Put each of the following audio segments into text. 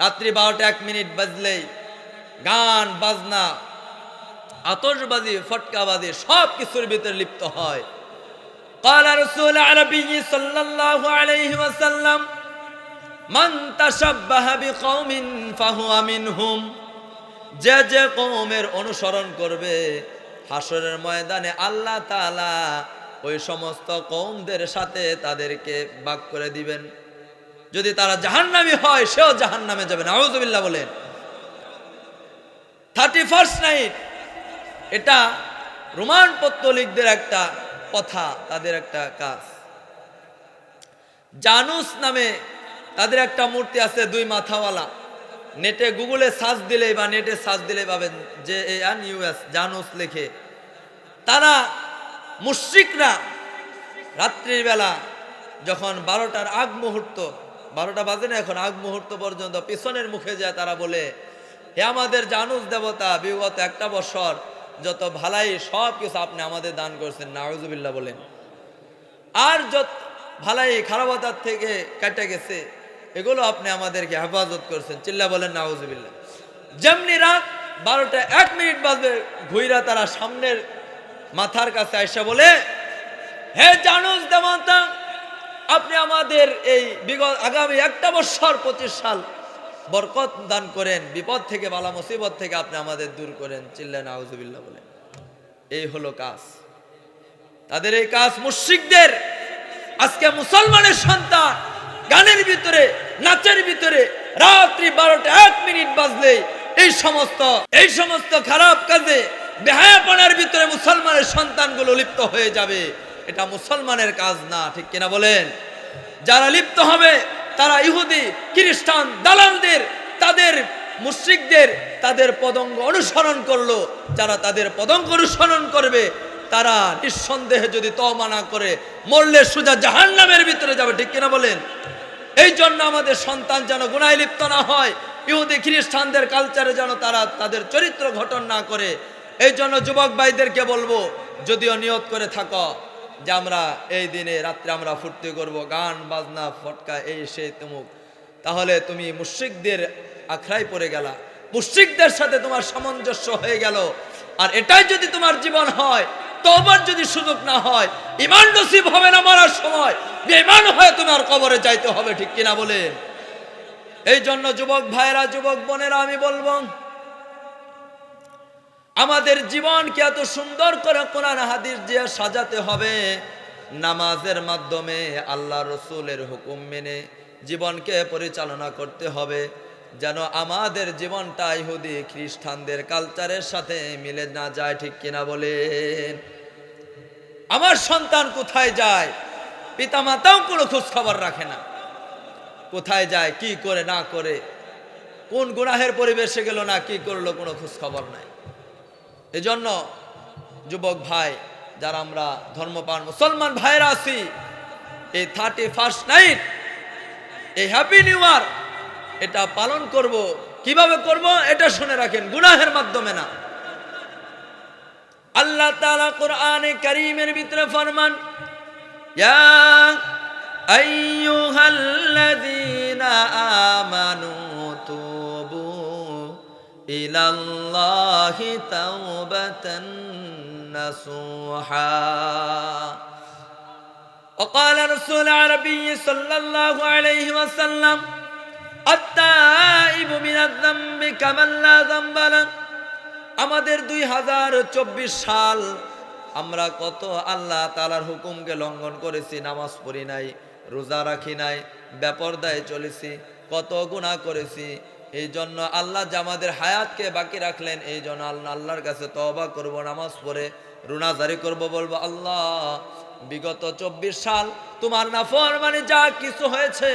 রাত্রি বারোটা এক মিনিট বাজলেই গান বাজনা আতশবাজি ফটকাবাজি সব কিছুর ভিতরে লিপ্ত হয় قال رسول العربي صلى الله عليه وسلم من تشبه بقوم فهو منهم যে যে কৌমের অনুসরণ করবে হাসরের ময়দানে আল্লাহ তাআলা ওই সমস্ত কৌমদের সাথে তাদেরকে বাক করে দিবেন যদি তারা জাহান্নামী হয়, সেও জাহান্নামে যাবে নাউজুবিল্লাহ বলেন। থার্টি ফার্স্ট নাইট এটা রোমান পত্তলিকদের একটা কথা, তাদের একটা কাজ। জানুস নামে তাদের একটা মূর্তি আছে, দুই মাথাওয়ালা। নেটে গুগলে সার্চ দিলে বা নেটে সার্চ দিলে পাবেন যে এন ইউএস জানুস লেখে। তারা মুশ্রিকরা রাত্রির বেলা যখন বারোটার আগ মুহূর্ত বারোটা বাজে না এখন? আগ মুহূর্ত পর্যন্ত পিছনের মুখে যায় তারা বলে, হে আমাদের জানুস দেবতা, বিগত একটা বছর যত ভালাই সব কিছু আপনি আমাদের দান করছেন। নাউজুবিল্লাহ বলেন। আর যত ভালাই খারাপতার থেকে কেটে গেছে, এগুলো আপনি আমাদেরকে হেফাজত করছেন। চিল্লা বলেন, নাউজুবিল্লাহ। যেমনি রাত বারোটা এক মিনিট বাজবে, ঘুইরা তারা সামনের মাথার কাছে আইসা বলে, হে জানুস দেবতা আপনি আমাদের এই বিগত আগামী একটা বছর, পঁচিশ সাল বরকত দান করেন, বিপদ থেকে বালা, মুসিবত থেকে আপনি আমাদের দূর করেন, চিল্লেন আউজুবিল্লাহ বলেন। এই হলো কাজ। তাদের এই কাজ মুশ্রিকদের, আজকে মুসলমানের সন্তান, গানের ভিতরে, নাচের ভিতরে, রাত্রি বারোটা এক মিনিট বাজলে এই সমস্ত এই সমস্ত খারাপ কাজে বেহায়াপনার ভিতরে মুসলমানের সন্তানগুলো লিপ্ত হয়ে যাবে। এটা মুসলমানের কাজ না, ঠিক কিনা বলেন? যারা লিপ্ত হবে, তারা ইহুদি, খ্রিস্টান, দালালদের, তাদের মুশ্রিকদের, তাদের পদঙ্গ অনুসরণ করল। যারা তাদের পদঙ্গ অনুসরণ করবে, তারা নিঃসন্দেহে যদি তওবা না করে, মরলে সুজা জাহান্নামের ভিতরে যাবে, ঠিক কিনা বলেন? এই জন্য আমাদের সন্তান যেন গুনায় লিপ্ত না হয়, ইহুদি, খ্রিস্টানদের কালচারে যেন তারা তাদের চরিত্র গঠন না করে। এই জন্য যুবক ভাইদেরকে বলব, যদিও নিয়ত করে থাকো যে আমরা এই দিনে রাত্রে আমরা ফুর্তি করব, গান, বাজনা, ফটকা, এই সে তুমুক। তাহলে তুমি মুশ্রিকদের আখড়াই পড়ে গেলা। মুশ্রিকদের সাথে তোমার সামঞ্জস্য হয়ে গেল। আর এটাই যদি তোমার জীবন হয় তবার যদি সুযোগ না হয় ইমান নসিব হবে না মরার সময় বেমান হয়ে তোমার কবরে যাইতে হবে, ঠিক কিনা বলে এই জন্য যুবক ভাইরা যুবক বোনেরা, আমি বলব আমাদের জীবনকে এত সুন্দর করে কোরআন হাদিস দিয়ে সাজাতে হবে। নামাজের মাধ্যমে আল্লাহ রসুলের হুকুম মেনে জীবনকে পরিচালনা করতে হবে, যেন আমাদের জীবনটা ইহুদি খ্রিস্টানদের কালচারের সাথে মিলে না যায়, ঠিক কিনা বলেন? আমার সন্তান কোথায় যায়? পিতামাতাও কোনো খোঁজ খবর রাখে না। কোথায় যায়, কি করে, না করে? কোন গুনাহের পরিবেশে গেল না, কি করল, কোনো খোঁজ খবর নাই। এজন্য যুবক ভাই, যারা আমরা ধর্মপান মুসলমান ভাইরা আছি, এই থার্টি ফার্স্ট নাইট এই হ্যাপি নিউ ইয়ার এটা পালন করব। কীভাবে করব? এটা শুনে রাখেন, গুনাহের মাধ্যমে না। আল্লাহ তাআলা কোরআনে কারীমের ভিতরে ফরমান, ইয়া আইয়ুহাল্লাযীনা আমানু তুবু ইলাল্লাহি। তাওবাতান নাসুহা وقال رسول العربي صلى الله عليه وسلم التائب من الذنب كمن لا ذنب له আমাদের দুই হাজার চব্বিশ সাল আমরা কত আল্লাহ তালার হুকুমকে লঙ্ঘন করেছি নামাজ পড়ি নাই রোজা রাখি নাই ব্যাপরদায় চলেছি কত গুণা করেছি এই জন্য আল্লাহ যে আমাদের হায়াতকে বাকি রাখলেন এই জন্য আল্লাহ আল্লাহর কাছে তবা করব, নামাজ পড়ে রুনা জারি করব বলব, আল্লাহ, বিগত চব্বিশ সাল তোমার নাফর মানে যা কিছু হয়েছে,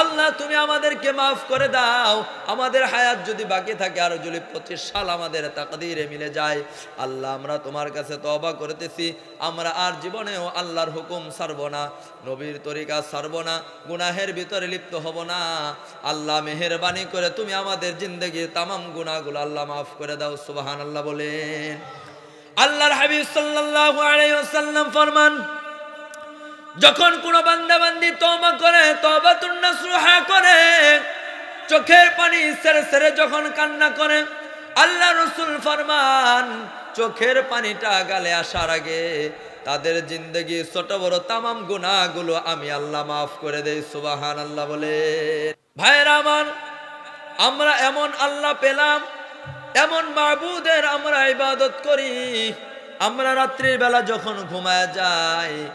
আল্লাহ তুমি আমাদেরকে মাফ করে দাও। আমাদের হায়াত যদি বাকি থাকে, আরও যদি পঁচিশ সাল আমাদের তাকদিরে মিলে যায়, আল্লাহ, আমরা তোমার কাছে তবা করতেছি। আমরা আর জীবনেও আল্লাহর হুকুম সারব না, নবীর তরিকা সারব না, গুনাহের ভিতরে লিপ্ত হব না। আল্লাহ, মেহরবানি করে তুমি আমাদের জিন্দগির তামাম গুনাহগুলো আল্লাহ মাফ করে দাও সুবাহান আল্লাহ বলেন। আল্লাহর হাবিব সাল্লাল্লাহু আলাইহি ওয়াসাল্লাম ফরমান, যখন কোন বান্দা বান্দি তওবা করে, তওবাতুন নাসুহা করে, চোখের পানি সেরে সেরে যখন কান্না করে, আল্লাহ রসুল ফরমান, চোখের পানিটা গালে আসার আগে তাদের জিন্দগি ছোট বড় তামাম গুনাহগুলো আমি আল্লাহ মাফ করে দেই সুবাহান আল্লাহ বলে ভাইয়ের আমার, আমরা এমন আল্লাহ পেলাম এমন মাহবুদের আমরা ইবাদত করি। আমরা রাত্রির বেলা যখন ঘুমায় যাই,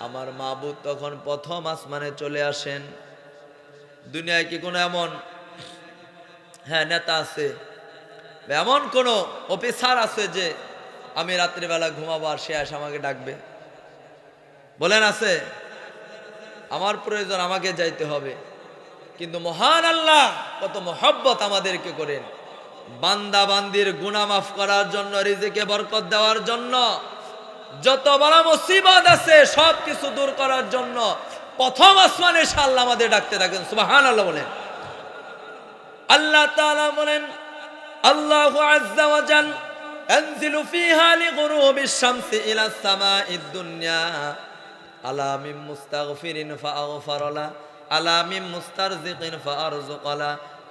আমার মাহবুদ তখন প্রথম আসমানে চলে আসেন। দুনিয়ায় কি কোনো এমন? হ্যাঁ নেতা আছে। এমন কোনো অফিসার আছে যে আমি রাত্রিবেলা ঘুমাবো আর সে আসে আমাকে ডাকবে। বলেন আছে? আমার প্রয়োজন আমাকে যাইতে হবে। কিন্তু মহান আল্লাহ কত মহব্বত আমাদেরকে করেন। বান্দা বান্দির গুনাহ মাফ করার জন্য, রিজিকে বরকত দেওয়ার জন্য, যত বড় মুসিবত আছে সব কিছু দূর করার জন্য প্রথম আসমানে এসে আল্লাহ আমাদের ডাকতে থাকেন সুবাহান আল্লাহ বলেন। আল্লাহ তাআলা বলেন, আল্লাহ আজ্জা ওয়া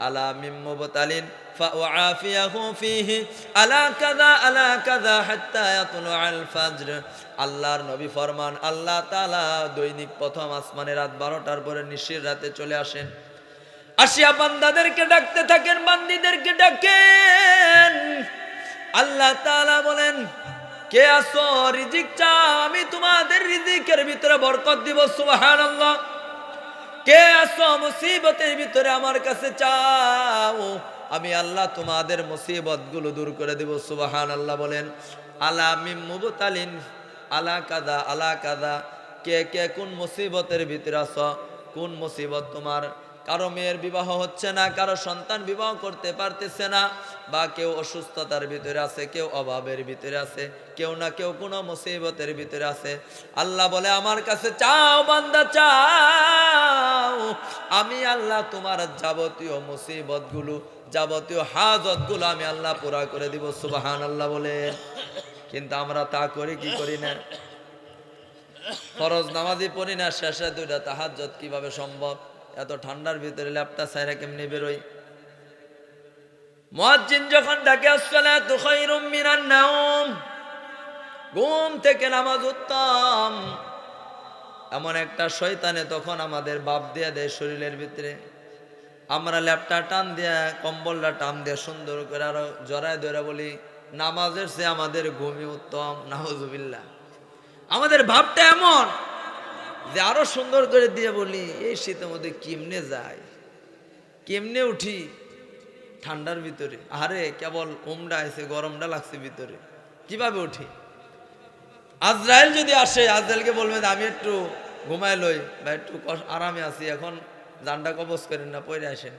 আলা মিন মুবতালিন ফাউআফিয়াহু ফিহি, আলা কাযা আলা কাযা হাত্তা ইয়াতলুআল ফাজর। আল্লাহর নবী ফরমান, আল্লাহ তাআলা দৈনিক প্রথম আসমানে রাত 12টার পরে নিশির রাতে চলে আসেন। আসিয়া বান্দাদেরকে ডাকতে থাকেন, বান্দিদেরকে ডাকেন। আল্লাহ তাআলা বলেন, কে আসো রিজিক চাও? আমি তোমাদের রিজিকের ভিতরে বরকত দিব, সুবহানাল্লাহ। কে আসো মুসিবতের ভিতরে আমার কাছে চাও? আমি আল্লাহ তোমাদের মুসিবতগুলো দূর করে দেব সুবাহান আল্লাহ বলেন। আলা মিমুবতালিন আলা কাদা আলা কাদা কে কে কোন মুসিবতের ভিতরে আস কোন মুসিবত তোমার? কারও মেয়ের বিবাহ হচ্ছে না, কারও সন্তান বিবাহ করতে পারতেছে না, বা কেউ অসুস্থতার ভিতরে আছে, কেউ অভাবের ভিতরে আছে, কেউ না কেউ কোনো মুসিবতের ভিতরে আছে। আল্লাহ বলে, আমার কাছে চাও বান্দা, চাও। আমি আল্লাহ তোমার যাবতীয় মুসিবতগুলো যাবতীয় হাজতগুলো আমি আল্লাহ পুরা করে দিব। সুবাহান আল্লাহ বলে। কিন্তু আমরা তা করি, কি করি না? ফরজ নামাজি পড়ি না, শেষে দুইটা তাহাজত কীভাবে সম্ভব? এত ঠান্ডার ভিতরে ল্যাপটা সাইরা কেমনি বেরোই? মুয়াজ্জিন যখন ডাকে নাওম, ঘুম থেকে নামাজ উত্তম। এমন একটা শয়তানে তখন আমাদের বাপ দিয়ে দেয় শরীরের ভিতরে। আমরা ল্যাপটা টান দিয়ে, কম্বলটা টান দিয়ে সুন্দর করে আরও জড়ায় ধরে বলি, নামাজের সে আমাদের ঘুমই উত্তম নাহজুবিল্লাহ আমাদের ভাবটা এমন যে আরও সুন্দর করে দিয়ে বলি, এই শীতের মধ্যে কেমনে যায় কেমনে উঠি? ঠান্ডার ভিতরে। আরে কেবল ওমটা আছে, গরমটা লাগছে ভিতরে। কীভাবে উঠি? আজরাইল যদি আসে, আজরাইলকে বলবেন আমি একটু ঘুমায় লই, বা একটু আরামে আছি, এখন জানটা কবজ করেন না পরে আসেন।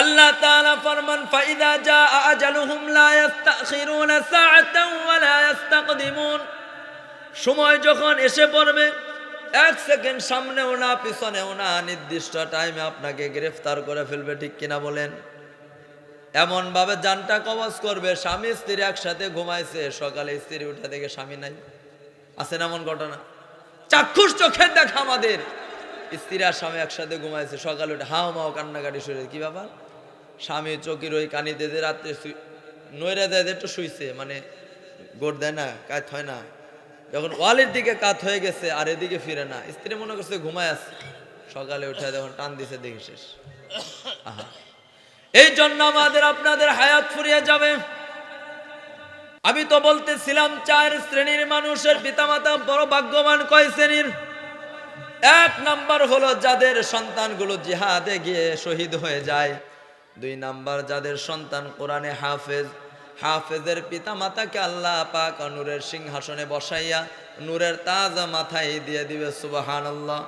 আল্লাহ তাআলা ফরমান, ফাইদা জা আজালুহুম লা ইস্তাখিরুনা সাআতাও ওয়া লা ইস্তাকদিমুন। সময় যখন এসে পড়বে, এক সেকেন্ড সামনেও না, পিছনেও না, নির্দিষ্ট টাইমে আপনাকে গ্রেফতার করে ফেলবে, ঠিক কিনা বলেন? এমন ভাবে জানটা কবজ করবে, স্বামী স্ত্রী একসাথে ঘুমাইছে, সকালে স্ত্রী উঠে দেখে স্বামী নাই। আছে না এমন ঘটনা? চাক্ষুষ চোখের দেখা আমাদের। স্ত্রী আর স্বামী একসাথে ঘুমাইছে, সকালে উঠে হাও মাও কান্নাকাটি শুয়ে কি বাবা স্বামী চকির ওই কানিতে রাত্রে নইরা দেয় একটু শুইছে মানে গোট দেয় না, কাত হয় না। যখন ওয়ালের দিকে কাত হয়ে গেছে, আর এদিকে ফিরে না। স্ত্রী মনে করছে ঘুমায় আছে। সকালে উঠে যখন টান দিছে দেখি শেষ। এই জন্য আমাদের আপনাদের হায়াত ফুরিয়ে যাবে। আমি তো বলতেছিলাম, চার শ্রেণির মানুষের পিতামাতা বড় ভাগ্যবান কয় শ্রেণির? এক নাম্বার হলো যাদের সন্তানগুলো জিহাদে গিয়ে শহীদ হয়ে যায়। দুই নাম্বার, যাদের সন্তান কোরআনে হাফেজ হাফেজের পিতা মাতাকে আল্লাহ পাক নূরের সিংহাসনে বসাইয়া নূরের তাজ মাথায় দিয়ে দিবে সুবাহান আল্লাহ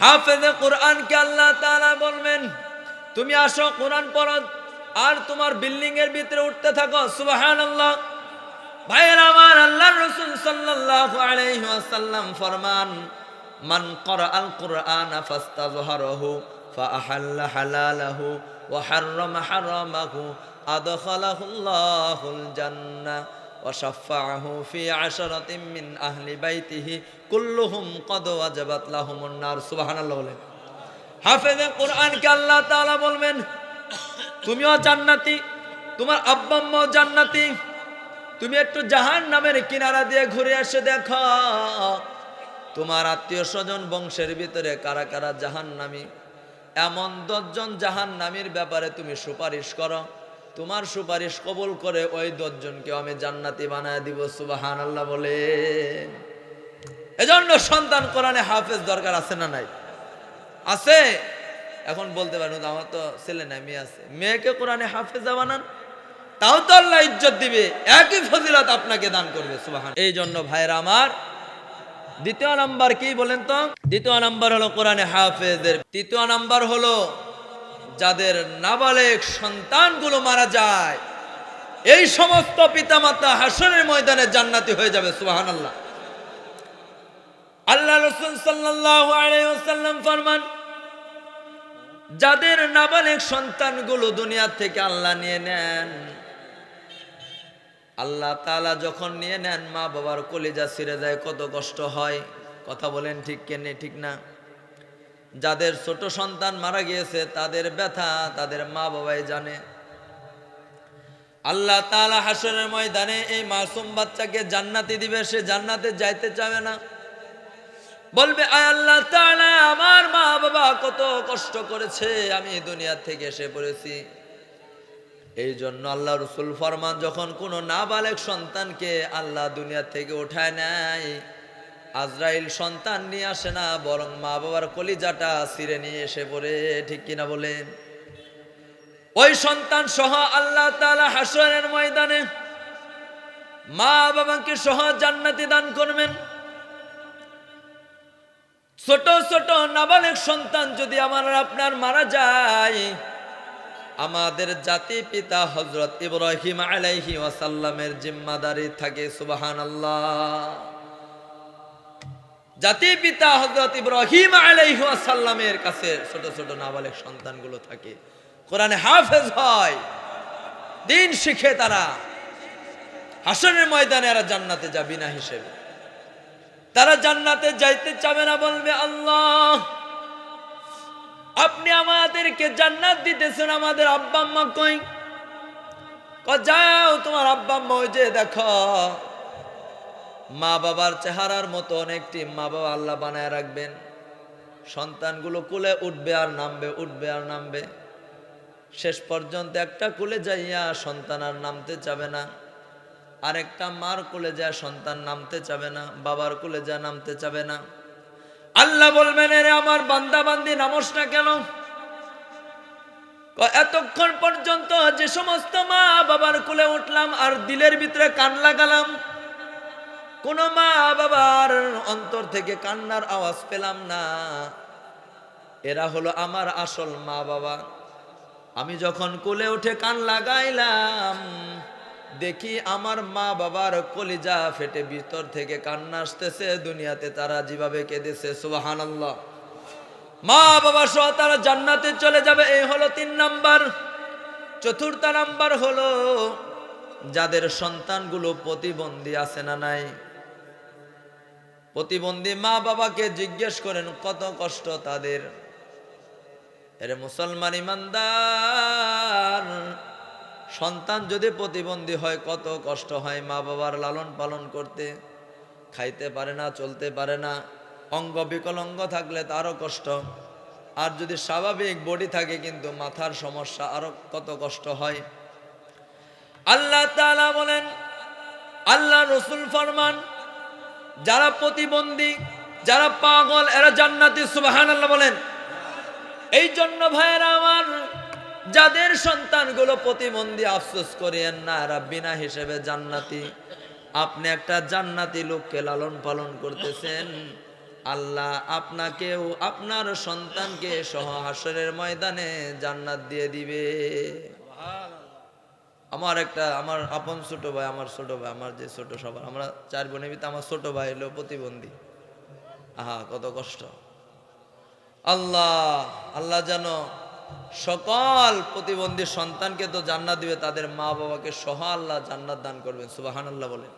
হাফেজে কোরআনকে আল্লাহ তাআলা বলবেন, তুমি আসো কোরআন পড়ো আর তোমার বিল্ডিং এর ভিতরে উঠতে থাকো সুবাহান আল্লাহ ভাইয়ের আমার আল্লাহ রসুল ফরমান, মান ফাআহাল্লা হালালাহু ওয়া হাররামা হারামাহু আদখালাহু আল্লাহুল জান্নাহ وشفعه في عشرة من أهل بيته كلهم قد وجبت لهم النار سبحان الله বলেন হাফেজে কোরআনকে আল্লাহ তাআলা বলবেন তুমিও জান্নাতি তোমার আব্বা আম্মাও জান্নাতি তুমি একটু জাহান নামের কিনারা দিয়ে ঘুরে এসে দেখো তোমার আত্মীয় স্বজন বংশের ভিতরে কারা কারা জাহান নামি এমন দশজন জাহান নামির ব্যাপারে তুমি সুপারিশ করো। তোমার সুপারিশ কবুল করে ওই দশজনকে আমি জান্নাতি বানায় দিব সুবাহান আল্লাহ বলে। এজন্য সন্তান কোরআনে হাফেজ দরকার আছে না নাই? আছে? এখন বলতে পারেন আমার তো ছেলে নাই, মেয়ে আছে। মেয়েকে কোরআনে হাফেজা বানান, তাও তো আল্লাহ ইজ্জত দিবে, একই ফজিলত আপনাকে দান করবে সুবাহান এই জন্য ভাইরা আমার দ্বিতীয় নাম্বার কি বলেন তো? দ্বিতীয় নাম্বার হলো কোরআনে হাফেজের। তৃতীয় নাম্বার হলো যাদের নাবালেক সন্তানগুলো মারা যায়, এই সমস্ত পিতামাতা হাসনের ময়দানে জান্নাতি হয়ে যাবে সুবাহান আল্লাহ আল্লাহ রসুল আলাইহি ফরমান, যাদের নাবালেক সন্তানগুলো দুনিয়া থেকে আল্লাহ নিয়ে নেন আল্লাহ তালা যখন নিয়ে নেন, মা বাবার কলিজা ছিঁড়ে যায়, কত কষ্ট হয়। কথা বলেন ঠিক কেনে ঠিক না? যাদের ছোট সন্তান মারা গিয়েছে, তাদের ব্যথা তাদের মা বাবাই জানে। আল্লাহ তাআলা হাসনের ময়দানে এই মাসুম বাচ্চাকে জান্নাতি দিবে, সে জান্নাতে যাইতে চাবে না। বলবে, আয় আল্লাহ তালা আমার মা বাবা কত কষ্ট করেছে, আমি দুনিয়া থেকে এসে পড়েছি। এই জন্য আল্লাহ রসুল ফরমান, যখন কোনো নাবালেক সন্তানকে আল্লাহ দুনিয়া থেকে উঠায় নেয়, আজরাইল সন্তান নিয়ে আসে না, বরং মা বাবার কলিজাটা ছিঁড়ে নিয়ে এসে পড়ে, ঠিক কিনা বলেন? ওই সন্তান সহ আল্লাহ তাআলা হাসরের ময়দানে মা বাবাকে সহ জান্নাতি দান করবেন। ছোট ছোট নাবালেক সন্তান যদি আমার আপনার মারা যায় আমাদের জাতি পিতা হজরত ইব্রাহিম আলাইহি ওয়াসাল্লামের জিম্মাদারি থাকে সুবাহান জাতি পিতা হজরত ইব্রাহিম আলাইহি ওয়াসাল্লামের কাছে ছোট ছোট নাবালেক সন্তানগুলো থাকে। কোরআনে হাফেজ হয়, দিন শিখে তারা। হাসনের ময়দানে এরা জান্নাতে যাবি না হিসেবে। তারা জান্নাতে যাইতে চাবে না বলবে আল্লাহ। আপনি আমাদেরকে জান্নাত দিতেছেন, আমাদের আব্বা আম্মা কই? যাও তোমার আব্বা আম্মা ওই যে দেখো মা বাবার চেহারার মতো অনেকটি মা বাবা আল্লাহ বানায় রাখবেন। সন্তানগুলো কুলে উঠবে আর নামবে, উঠবে আর নামবে। শেষ পর্যন্ত একটা কুলে যাইয়া সন্তান আর নামতে চাবে না। আরেকটা মার কোলে যায় সন্তান নামতে চাবে না, বাবার কোলে যা নামতে চাবে না। আল্লাহ বলবেন রে আমার বান্দা বান্দি নামস না কেন এতক্ষণ পর্যন্ত যে সমস্ত মা বাবার কোলে উঠলাম আর দিলের ভিতরে কান লাগালাম, কোন মা বাবার অন্তর থেকে কান্নার আওয়াজ পেলাম না। এরা হলো আমার আসল মা বাবা আমি যখন কোলে উঠে কান লাগাইলাম দেখি আমার মা বাবার কলিজা ফেটে ভিতর থেকে কান্না আসতেছে, দুনিয়াতে তারা যেভাবে কেঁদেছে সুবাহান মা বাবা সহ তারা জান্নাতে চলে যাবে, এই হলো তিন নাম্বার। চতুর্থ নাম্বার হলো, যাদের সন্তানগুলো প্রতিবন্ধী আছে না নাই? প্রতিবন্ধী মা বাবাকে জিজ্ঞেস করেন, কত কষ্ট তাদের? এরে মুসলমান ইমানদার সন্তান যদি প্রতিবন্ধী হয়, কত কষ্ট হয় মা বাবার লালন পালন করতে। খাইতে পারে না, চলতে পারে না। অঙ্গ বিকলঙ্গ থাকলে তারও কষ্ট। আর যদি স্বাভাবিক বডি থাকে কিন্তু মাথার সমস্যা আরও কত কষ্ট হয়। আল্লাহ বলেন, আল্লাহ রসুল ফরমান, যারা প্রতিবন্ধী, যারা পাগল, এরা জান্নাতি সুবাহান আল্লাহ বলেন। এই জন্য ভাইয়েরা আমার যাদের সন্তানগুলো প্রতিবন্ধী আফসোস করিয়েন না এরা বিনা হিসেবে জান্নাতি। আপনি একটা জান্নাতি লোককে লালন পালন করতেছেন। আল্লাহ আপনাকেও আপনার সন্তানকে সহ হাসরের ময়দানে জান্নাত দিয়ে দিবে। আমার একটা, আমার আপন ছোট ভাই, আমার ছোট ভাই, আমার যে ছোট সবার, আমরা চার বোনের ভিতরে আমার ছোট ভাই হলো প্রতিবন্ধী। আহা, কত কষ্ট। আল্লাহ আল্লাহ যেন সকল প্রতিবন্ধী সন্তানকে তো জান্নাত দিবে, তাদের মা বাবাকে সহ আল্লাহ জান্নাত দান করবেন সুবাহান আল্লাহ বলেন।